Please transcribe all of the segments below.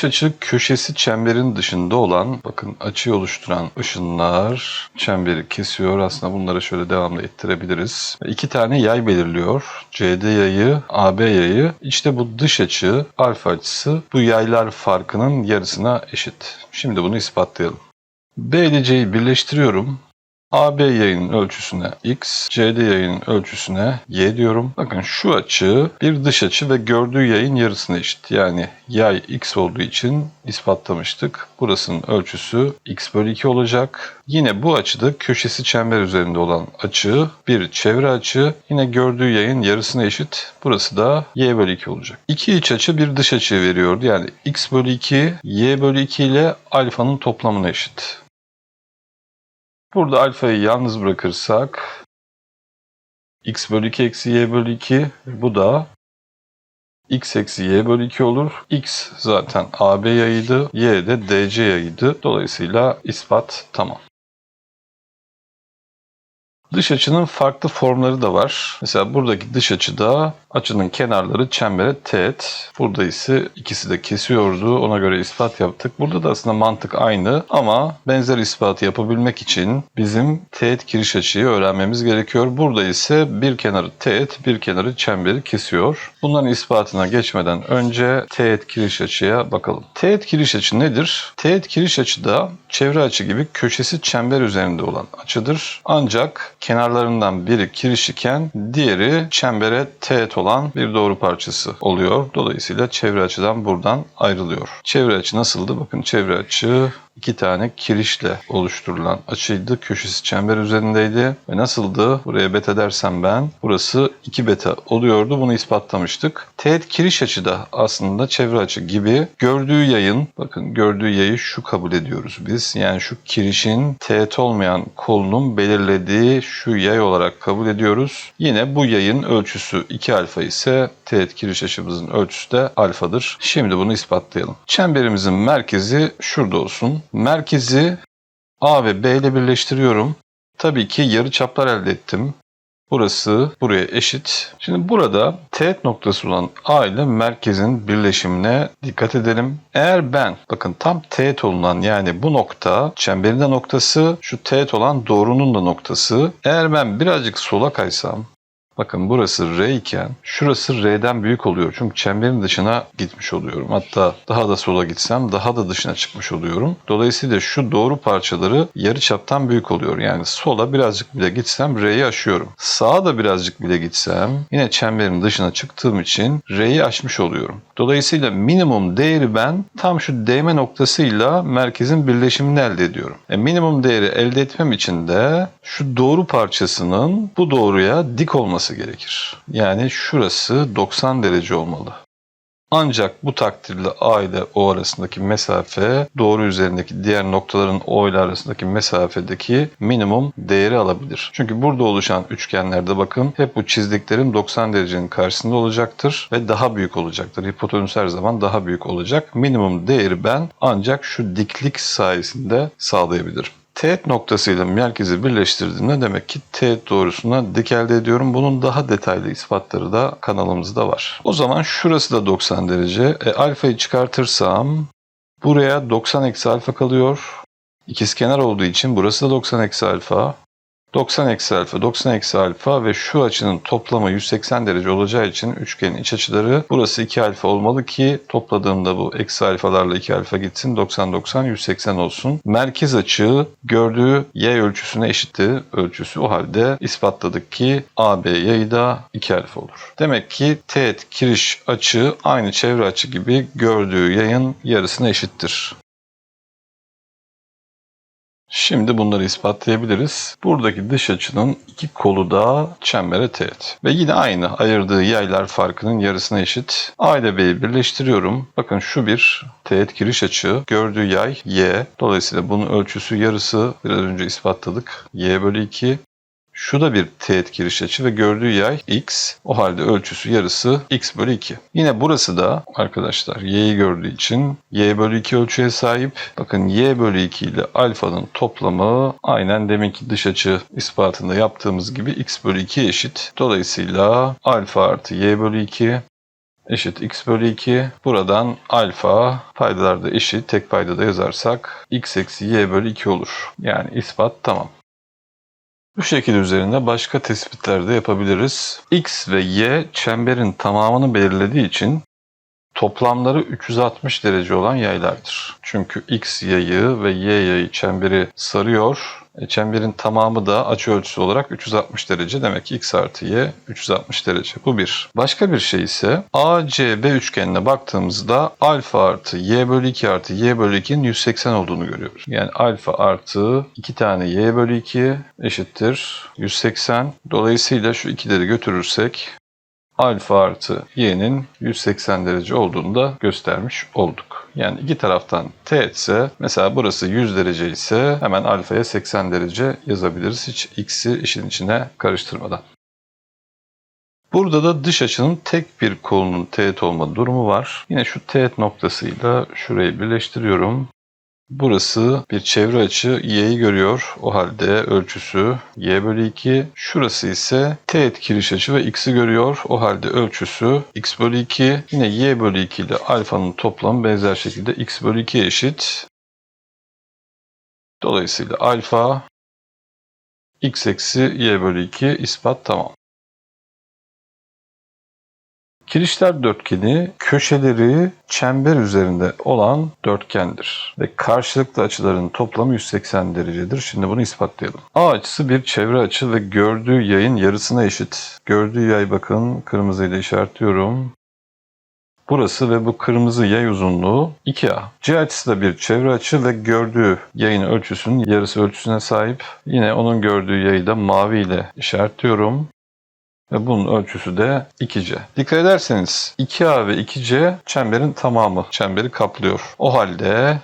Dış açı köşesi çemberin dışında olan bakın açıyı oluşturan ışınlar çemberi kesiyor. Aslında bunları şöyle devamlı ettirebiliriz. İki tane yay belirliyor. CD yayı, AB yayı. İşte bu dış açı alfa açısı bu yaylar farkının yarısına eşit. Şimdi bunu ispatlayalım. B ile C'yi birleştiriyorum. AB yayının ölçüsüne x, CD yayının ölçüsüne y diyorum. Bakın şu açı bir dış açı ve gördüğü yayın yarısına eşit. Yani yay x olduğu için ispatlamıştık. Burasının ölçüsü x bölü 2 olacak. Yine bu açıda köşesi çember üzerinde olan açı bir çevre açı. Yine gördüğü yayın yarısına eşit. Burası da y bölü 2 olacak. İki iç açı bir dış açı veriyordu. Yani x bölü 2 y bölü 2 ile alfanın toplamına eşit. Burada alfayı yalnız bırakırsak x bölü 2 eksi y bölü 2 bu da x eksi y bölü 2 olur. x zaten AB yayıydı. y de DC yayıydı. Dolayısıyla ispat tamam. Dış açının farklı formları da var. Mesela buradaki dış açıda açının kenarları çembere teğet. Burada ise ikisi de kesiyordu. Ona göre ispat yaptık. Burada da aslında mantık aynı ama benzer ispatı yapabilmek için bizim teğet kiriş açıyı öğrenmemiz gerekiyor. Burada ise bir kenarı teğet, bir kenarı çemberi kesiyor. Bunların ispatına geçmeden önce teğet kiriş açıya bakalım. Teğet kiriş açı nedir? Teğet kiriş açı da çevre açı gibi köşesi çember üzerinde olan açıdır. Ancak kenarlarından biri kiriş iken diğeri çembere teğet olan bir doğru parçası oluyor. Dolayısıyla çevre açıdan buradan ayrılıyor. Çevre açı nasıldı? Bakın çevre açı iki tane kirişle oluşturulan açıydı. Köşesi çember üzerindeydi. Ve nasıldı? Buraya beta dersem ben. Burası 2 beta oluyordu. Bunu ispatlamıştık. Teğet kiriş açı da aslında çevre açı gibi. Gördüğü yayın, bakın gördüğü yayı şu kabul ediyoruz biz. Yani şu kirişin teğet olmayan kolunun belirlediği şu yay olarak kabul ediyoruz. Yine bu yayın ölçüsü 2 alfa ise teğet kiriş açımızın ölçüsü de alfadır. Şimdi bunu ispatlayalım. Çemberimizin merkezi şurada olsun. Merkezi A ve B ile birleştiriyorum. Tabii ki yarı çaplar elde ettim. Burası buraya eşit. Şimdi burada teğet noktası olan A ile merkezin birleşimine dikkat edelim. Eğer ben bakın tam teğet olunan yani bu nokta çemberin de noktası şu teğet olan doğrunun da noktası. Eğer ben birazcık sola kaysam Bakın burası R iken şurası R'den büyük oluyor. Çünkü çemberin dışına gitmiş oluyorum. Hatta daha da sola gitsem daha da dışına çıkmış oluyorum. Dolayısıyla şu doğru parçaları yarı çaptan büyük oluyor. Yani sola birazcık bile gitsem R'yi aşıyorum. Sağa da birazcık bile gitsem yine çemberin dışına çıktığım için R'yi aşmış oluyorum. Dolayısıyla minimum değeri ben tam şu değme noktasıyla merkezin birleşimini elde ediyorum. E, minimum değeri elde etmem için de şu doğru parçasının bu doğruya dik olması gerekir. Yani şurası 90 derece olmalı. Ancak bu takdirde A ile O arasındaki mesafe doğru üzerindeki diğer noktaların O ile arasındaki mesafedeki minimum değeri alabilir. Çünkü burada oluşan üçgenlerde bakın hep bu çizdiklerim 90 derecenin karşısında olacaktır ve daha büyük olacaktır. Hipotenüs her zaman daha büyük olacak. Minimum değeri ben ancak şu diklik sayesinde sağlayabilirim. Teğet noktasıyla merkezi birleştirdiğimde demek ki teğet doğrusuna dik elde ediyorum. Bunun daha detaylı ispatları da kanalımızda var. O zaman şurası da 90 derece. E, alfayı çıkartırsam buraya 90 eksi alfa kalıyor. İkizkenar olduğu için burası da 90 eksi alfa. 90 eksi alfa, 90 eksi alfa ve şu açının toplamı 180 derece olacağı için üçgenin iç açıları burası 2 alfa olmalı ki topladığımda bu eksi alfalarla 2 alfa gitsin 90 90 180 olsun. Merkez açı gördüğü y ölçüsüne eşitti ölçüsü o halde ispatladık ki AB yayı da 2 alfa olur. Demek ki teğet kiriş açı aynı çevre açı gibi gördüğü yayın yarısına eşittir. Şimdi bunları ispatlayabiliriz. Buradaki dış açının iki kolu da çembere teğet. Ve yine aynı ayırdığı yaylar farkının yarısına eşit. A ile B'yi birleştiriyorum. Bakın şu bir teğet giriş açı. Gördüğü yay Y. Dolayısıyla bunun ölçüsü yarısı biraz önce ispatladık. Y bölü 2. Şu da bir teğet giriş açı ve gördüğü yay x. O halde ölçüsü yarısı x bölü 2. Yine burası da arkadaşlar y'yi gördüğü için y bölü 2 ölçüye sahip. Bakın y bölü 2 ile alfanın toplamı aynen deminki dış açı ispatında yaptığımız gibi x bölü 2 eşit. Dolayısıyla alfa artı y bölü 2 eşit x bölü 2. Buradan alfa paydalar da eşit. Tek payda da yazarsak x eksi y bölü 2 olur. Yani ispat tamam. Bu şekil üzerinde başka tespitler de yapabiliriz. X ve Y çemberin tamamını belirlediği için toplamları 360 derece olan yaylardır. Çünkü X yayı ve Y yayı çemberi sarıyor. E, çemberin tamamı da açı ölçüsü olarak 360 derece. Demek ki X artı Y 360 derece. Bu bir. Başka bir şey ise ACB üçgenine baktığımızda alfa artı Y bölü 2 artı Y bölü 2'nin 180 olduğunu görüyoruz. Yani alfa artı 2 tane Y bölü 2 eşittir 180. Dolayısıyla şu ikileri götürürsek alfa artı y'nin 180 derece olduğunu da göstermiş olduk. Yani iki taraftan teğet ise mesela burası 100 derece ise hemen alfaya 80 derece yazabiliriz hiç x'i işin içine karıştırmadan. Burada da dış açının tek bir kolunun teğet olma durumu var. Yine şu teğet noktasıyla şurayı birleştiriyorum. Burası bir çevre açı y'yi görüyor. O halde ölçüsü y bölü 2. Şurası ise teğet kiriş açı ve x'i görüyor. O halde ölçüsü x bölü 2. Yine y bölü 2 ile alfanın toplamı benzer şekilde x bölü 2 eşit. Dolayısıyla alfa x eksi y bölü 2 ispat tamam. Kirişler dörtgeni köşeleri çember üzerinde olan dörtgendir ve karşılıklı açıların toplamı 180 derecedir. Şimdi bunu ispatlayalım. A açısı bir çevre açı ve gördüğü yayın yarısına eşit. Gördüğü yay bakın kırmızıyla işaretliyorum. Burası ve bu kırmızı yay uzunluğu 2A. C açısı da bir çevre açı ve gördüğü yayın ölçüsünün yarısı ölçüsüne sahip. Yine onun gördüğü yayı da mavi ile işaretliyorum ve bunun ölçüsü de 2C. Dikkat ederseniz 2A ve 2C çemberin tamamı. Çemberi kaplıyor. O halde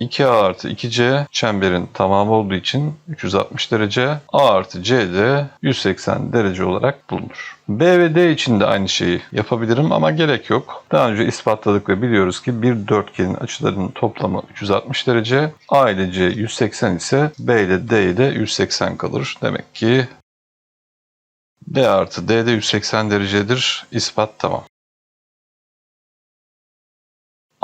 2A artı 2C çemberin tamamı olduğu için 360 derece. A artı C de 180 derece olarak bulunur. B ve D için de aynı şeyi yapabilirim ama gerek yok. Daha önce ispatladık ve biliyoruz ki bir dörtgenin açılarının toplamı 360 derece. A ile C 180 ise B ile D ile 180 kalır. Demek ki D artı D de 180 derecedir. İspat tamam.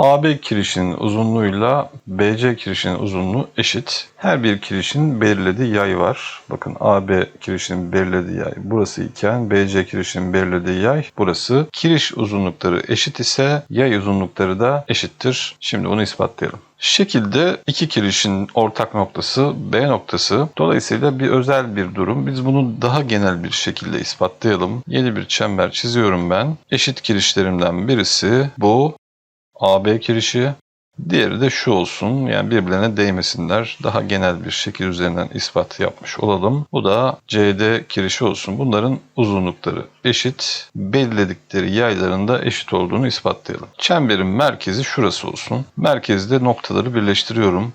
AB kirişinin uzunluğuyla BC kirişinin uzunluğu eşit. Her bir kirişin belirlediği yay var. Bakın AB kirişinin belirlediği yay burası iken BC kirişinin belirlediği yay burası. Kiriş uzunlukları eşit ise yay uzunlukları da eşittir. Şimdi onu ispatlayalım. Şekilde iki kirişin ortak noktası B noktası. Dolayısıyla bir özel bir durum. Biz bunu daha genel bir şekilde ispatlayalım. Yeni bir çember çiziyorum ben. Eşit kirişlerimden birisi bu. AB kirişi. Diğeri de şu olsun. Yani birbirlerine değmesinler. Daha genel bir şekil üzerinden ispat yapmış olalım. Bu da CD kirişi olsun. Bunların uzunlukları eşit. Belirledikleri yaylarında eşit olduğunu ispatlayalım. Çemberin merkezi şurası olsun. Merkezde noktaları birleştiriyorum.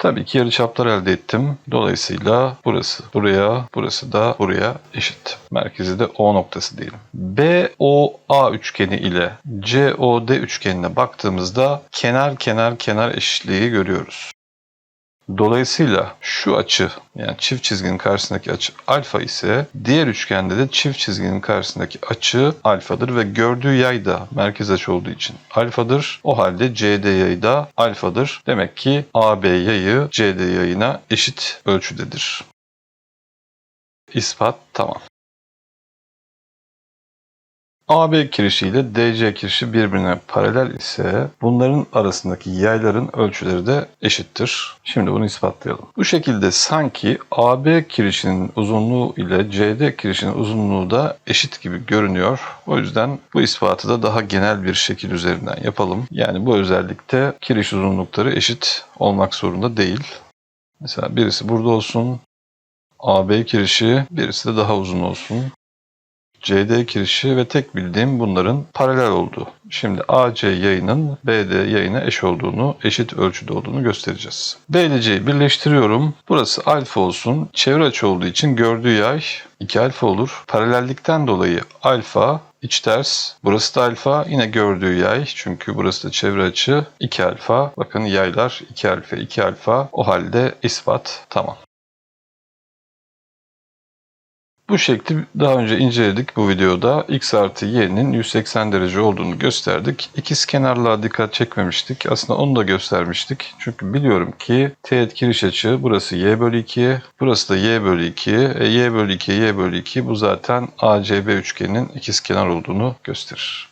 Tabii ki yarıçaplar elde ettim. Dolayısıyla burası buraya, burası da buraya eşit. Merkezi de O noktası diyelim. BOA üçgeni ile COD üçgenine baktığımızda kenar kenar kenar eşitliği görüyoruz. Dolayısıyla şu açı yani çift çizginin karşısındaki açı alfa ise diğer üçgende de çift çizginin karşısındaki açı alfadır ve gördüğü yay da merkez açı olduğu için alfadır. O halde CD yayı da alfadır. Demek ki AB yayı CD yayına eşit ölçüdedir. İspat tamam. AB kirişi ile DC kirişi birbirine paralel ise bunların arasındaki yayların ölçüleri de eşittir. Şimdi bunu ispatlayalım. Bu şekilde sanki AB kirişinin uzunluğu ile CD kirişinin uzunluğu da eşit gibi görünüyor. O yüzden bu ispatı da daha genel bir şekil üzerinden yapalım. Yani bu özellikte kiriş uzunlukları eşit olmak zorunda değil. Mesela birisi burada olsun, AB kirişi, birisi de daha uzun olsun. CD kirişi ve tek bildiğim bunların paralel olduğu. Şimdi AC yayının BD yayına eş olduğunu, eşit ölçüde olduğunu göstereceğiz. B birleştiriyorum. Burası alfa olsun. Çevre açı olduğu için gördüğü yay 2 alfa olur. Paralellikten dolayı alfa iç ters. Burası da alfa. Yine gördüğü yay. Çünkü burası da çevre açı 2 alfa. Bakın yaylar 2 alfa 2 alfa. O halde ispat tamam. Bu şekli daha önce inceledik bu videoda. X artı Y'nin 180 derece olduğunu gösterdik. İkiz kenarlığa dikkat çekmemiştik. Aslında onu da göstermiştik. Çünkü biliyorum ki teğet giriş açı burası Y bölü 2, burası da Y bölü 2. E, y bölü 2, Y bölü 2 bu zaten ACB üçgeninin ikiz kenar olduğunu gösterir.